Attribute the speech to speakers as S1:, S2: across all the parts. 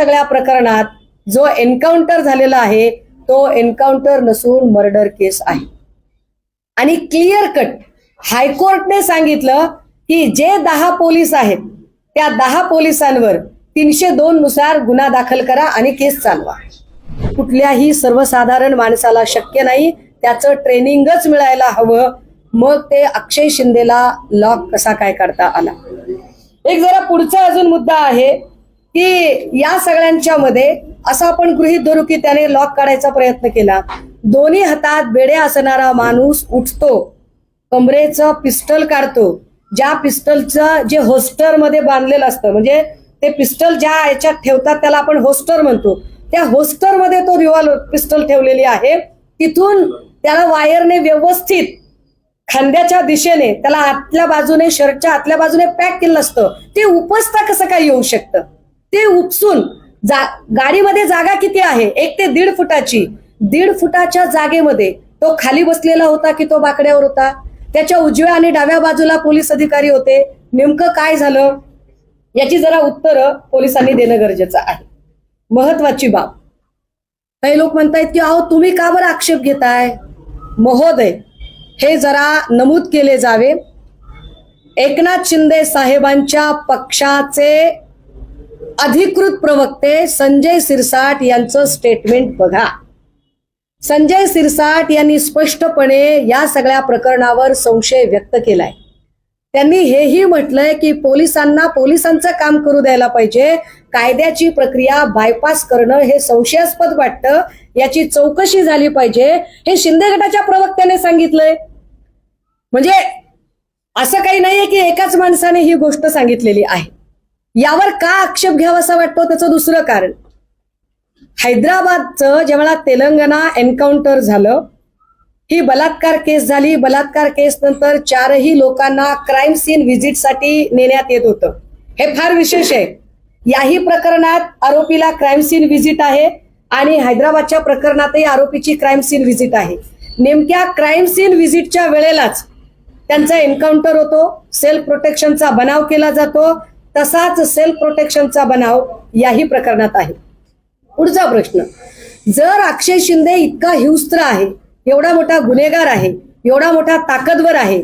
S1: सगळ्या प्रकरणात जो एन्काउंटर झालेला आहे तो एन्काउंटर नसून मर्डर केस आहे. आणि क्लिअर कट. हायकोर्टने सांगितलं की जे दहा पोलीस आहेत त्या दहा पोलिसांवर तीनशे दोन नुसार गुन्हा दाखल करा आणि केस चालवा. कुठल्याही सर्वसाधारण माणसाला शक्य नाही त्याचं ट्रेनिंगच मिळायला हवं. मग ते अक्षय शिंदेला लॉक कसा काय काढता आला? एक जरा पुढचा अजून मुद्दा आहे. की या सगळ्यांच्या मध्ये असं आपण गृहित धरू की त्याने लॉक काढायचा प्रयत्न केला. दोन्ही हातात बेडे असणारा माणूस उठतो. कमरेचं पिस्टल काढतो. ज्या पिस्टलचं जे होस्टरमध्ये बांधलेलं असतं म्हणजे ते पिस्टल ज्या याच्यात ठेवतात त्याला आपण होस्टर म्हणतो. त्या होस्टरमध्ये तो रिव्हॉल्वर पिस्टल ठेवलेली आहे. तिथून त्याला वायरने व्यवस्थित खांद्याच्या दिशेने त्याला आतल्या बाजूने शर्टच्या आतल्या बाजूने पॅक केलं असतं. ते उपसता कसं काय येऊ शकतं? ते उपसून जा गाडीमध्ये जागा किती आहे? एक ते दीड फुटाची. दीड फुटाच्या जागेमध्ये तो खाली बसलेला होता की तो बाकड्यावर होता? त्याच्या उजव्या आणि डाव्या बाजूला पोलीस अधिकारी होते. नेमकं काय झालं? याची जरा उत्तरं पोलिसांनी देणं गरजेचं आहे. महत्वाची बाब. काही लोक म्हणतायत की अहो तुम्ही का बरं आक्षेप घेताय? महोदय हे जरा नमूद केले जावे. एकनाथ शिंदे साहेबांच्या पक्षाचे अधिकृत प्रवक्ते संजय सिरसाट यांचं स्टेटमेंट बघा. संजय सिरसाट यांनी स्पष्टपणे या सगळ्या प्रकरणावर संशय व्यक्त केलाय. त्यांनी हेही म्हटलंय की पोलिसांना पोलिसांचं काम करू द्यायला पाहिजे कायद्याची प्रक्रिया बायपास करणं हे संशयास्पद वाटतं याची चौकशी झाली पाहिजे हे शिंदे गटाच्या प्रवक्त्याने सांगितलंय. म्हणजे असं काही नाहीये की एकाच माणसाने ही गोष्ट सांगितलेली आहे. यावर का आक्षेप घ्यावासा वाटतो त्याचं दुसरं कारण? हैदराबादचं जेव्हा तेलंगणा एन्काउंटर झालं ही बलात्कार केस झाली. बलात्कार केस नंतर चारही लोकांना क्राईम सीन व्हिजिटसाठी नेण्यात येत होतं. हे फार विशेष आहे. याही प्रकरणात आरोपीला क्राईम सीन व्हिजिट आहे आणि हैदराबादच्या प्रकरणातही आरोपीची क्राईम सीन व्हिजिट आहे. नेमक्या क्राईम सीन व्हिजिटच्या वेळेलाच त्यांचा एन्काउंटर होतो. सेल्फ प्रोटेक्शनचा बनाव केला जातो. तसाच सेल्फ प्रोटेक्शनचा बनाव याही प्रकरणात आहे. पुढचा प्रश्न जर अक्षय शिंदे इतका हिंस्त्र आहे एवढा मोठा गुन्हेगार आहे एवढा मोठा ताकदवर आहे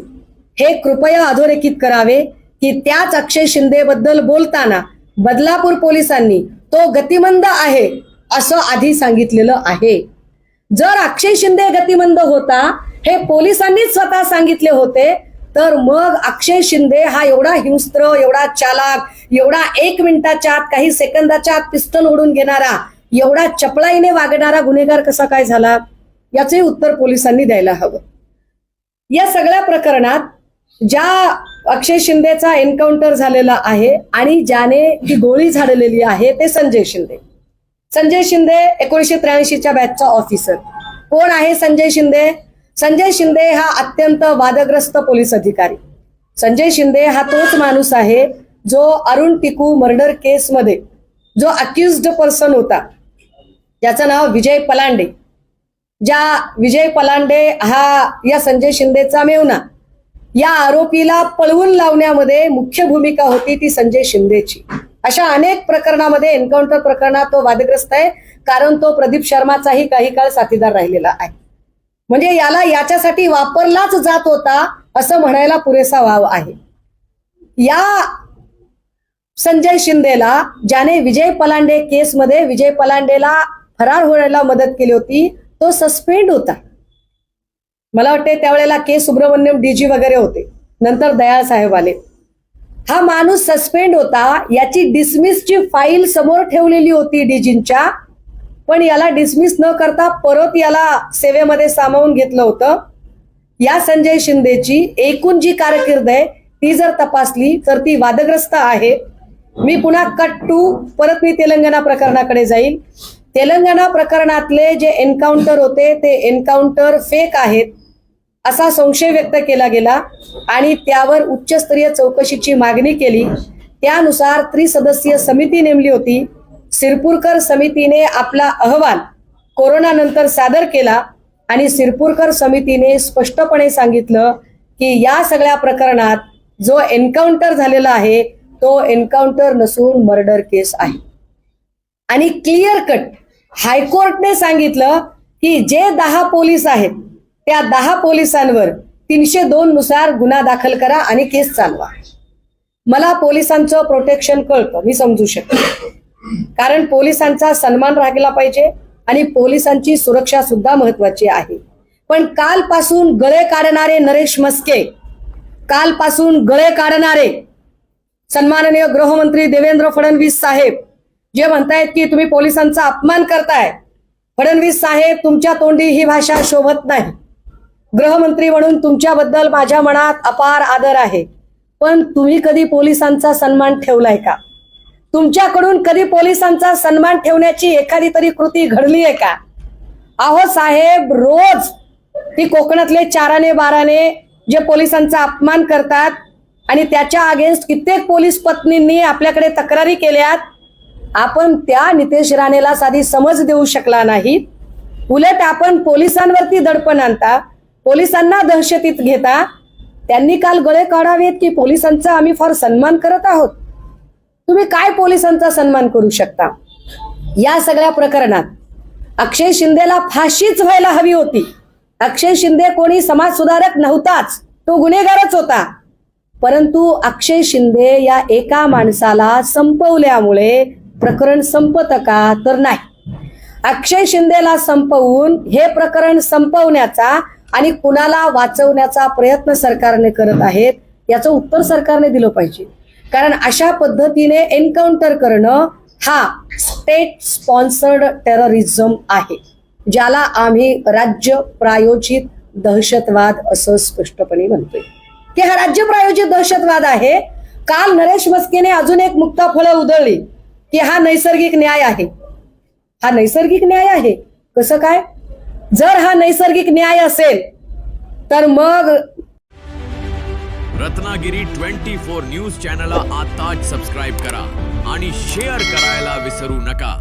S1: हे कृपया अधोरेखित करावे की त्याच अक्षय शिंदे बद्दल बोलताना बदलापूर पोलिसांनी तो गतिमंद आहे असं आधी सांगितलेलं आहे. जर अक्षय शिंदे गतिमंद होता हे पोलिसांनीच स्वतः सांगितले होते तर मग अक्षय शिंदे हा एवढा हिंस्त्र एवढा चालाक एवढा एक मिनिटाच्या आत काही सेकंदाच्या आत पिस्टल ओढून घेणारा एवढा चपळाईने वागणारा गुन्हेगार कसा काय झाला? याचे उत्तर पोलिसांनी द्यायला हवं. या सगळ्या प्रकरणात ज्या अक्षय शिंदेचा एन्काउंटर झालेला आहे आणि ज्याने ती गोळी झाडलेली आहे ते संजय शिंदे. संजय शिंदे एकोणीशे त्र्याऐंशीच्या बॅचचा ऑफिसर कोण आहे संजय शिंदे? संजय शिंदे हा अत्यंत वादग्रस्त पोलीस अधिकारी. संजय शिंदे हा तोच माणूस आहे जो अरुण टिकू मर्डर केसमध्ये जो अक्युज्ड पर्सन होता. ज्याचं नाव विजय पलांडे. ज्या विजय पलांडे हा या संजय शिंदेचा मेवना या आरोपीला पळवून लावण्यामध्ये मुख्य भूमिका होती ती संजय शिंदेची. अशा अनेक प्रकरणामध्ये एन्काउंटर प्रकरणात तो वादग्रस्त आहे कारण तो प्रदीप शर्माचाही काही काळ साथीदार राहिलेला आहे. म्हणजे याला याच्यासाठी वापरलाच जात होता असं म्हणायला पुरेसा वाव आहे. या संजय शिंदेला ज्याने विजय पलांडे केसमध्ये विजय पलांडेला फरार होण्याला मदत केली होती तो सस्पेंड होता. मला वाटते त्यावेळेला के. सुब्रमण्यम डीजी वगैरे होते. नंतर दयाळ साहेब आले. हा माणूस सस्पेंड होता याची डिसमिसची फाईल समोर ठेवलेली होती डीजींच्या पण याला डिसमिस न करता परत याला सेवेमध्ये सामावून घेतलं होतं. या संजय शिंदेची एकूण जी कारकीर्द आहे ती जर तपासली तर ती वादग्रस्त आहे. मी पुन्हा कट टू परत मी तेलंगणा प्रकरणाकडे जाईल तेलंगणा प्रकरणातले जे एन्काउंटर होते ते एन्काउंटर फेक आहेत असा संशय व्यक्त केला गेला आणि त्यावर उच्चस्तरीय चौकशीची मागणी केली. त्यानुसार त्रिसदस्यीय समिती नेमली होती. सिरपूरकर समितीने आपला अहवाल कोरोनानंतर सादर केला आणि सिरपूरकर समितीने स्पष्टपणे सांगितलं की या सगळ्या प्रकरणात जो एन्काउंटर झालेला आहे तो एन्काउंटर नसून मर्डर केस आहे. आणि क्लिअर कट. हायकोर्टने सांगितलं की जे दहा पोलीस आहेत त्या दहा पोलिसांवर तीनशे दोन नुसार गुन्हा दाखल करा आणि केस चालवा. मला पोलिसांचं प्रोटेक्शन कळतं मी समजू शकते. कारण पोलिसांचा सन्मान राखला पाहिजे आणि पोलिसांची सुरक्षा सुद्धा महत्वाची आहे. पण कालपासून गळे काढणारे नरेश मस्के कालपासून गळे काढणारे सन्माननीय गृहमंत्री देवेंद्र फडणवीस साहेब जे म्हणतायत की तुम्ही पोलिसांचा अपमान करताय फडणवीस साहेब तुमच्या तोंडी ही भाषा शोभत नाही. गृहमंत्री म्हणून तुमच्याबद्दल माझ्या मनात अपार आदर आहे. पण तुम्ही कधी पोलिसांचा सन्मान ठेवलाय का? तुमच्याकडून कधी पोलिसांचा सन्मान ठेवण्याची एखादी तरी कृती घडली आहे का? अहो साहेब रोज ती कोकणातले चाराने बाराने जे पोलिसांचा अपमान करतात आणि त्याच्या अगेन्स्ट कित्येक पोलीस पत्नींनी आपल्याकडे तक्रारी केल्यात आपण त्या नितेश राणेला साधी समज देऊ शकला नाही. उलट आपण पोलिसांवरती दडपण आणता पोलिसांना दहशतीत घेता. त्यांनी काल गळे काढावेत की पोलिसांचा आम्ही फार सन्मान करत आहोत. तुम्ही काय पोलिसांचा सन्मान करू शकता? या सगळ्या प्रकरणात अक्षय शिंदेला फाशीच व्हायला हवी होती. अक्षय शिंदे कोणी समाज सुधारक नव्हताच. तो गुन्हेगारच होता. परंतु अक्षय शिंदे या एका माणसाला संपवल्यामुळे प्रकरण संपत का तर नाही. अक्षय शिंदेला संपवून हे प्रकरण संपवण्याचा आणि कुणाला वाचवण्याचा प्रयत्न सरकारने करत आहेत याचं उत्तर सरकारने दिलं पाहिजे. कारण अशा पद्धतीने एन्काउंटर करणं हा स्टेट स्पॉन्सर्ड टेररिझम आहे ज्याला आम्ही राज्य प्रायोजित दहशतवाद असं स्पष्टपणे म्हणतोय. की हा राज्य प्रायोजित दहशतवाद आहे. काल नरेश मस्केने अजून एक मुक्ता फळं उधळली की हा नैसर्गिक न्याय आहे. हा नैसर्गिक न्याय आहे. कसं काय? जर हा नैसर्गिक न्याय असेल तर मग
S2: रत्नागिरी ट्वेंटी फोर न्यूज चॅनलला आताच सबस्क्राईब करा आणि शेअर करायला विसरू नका.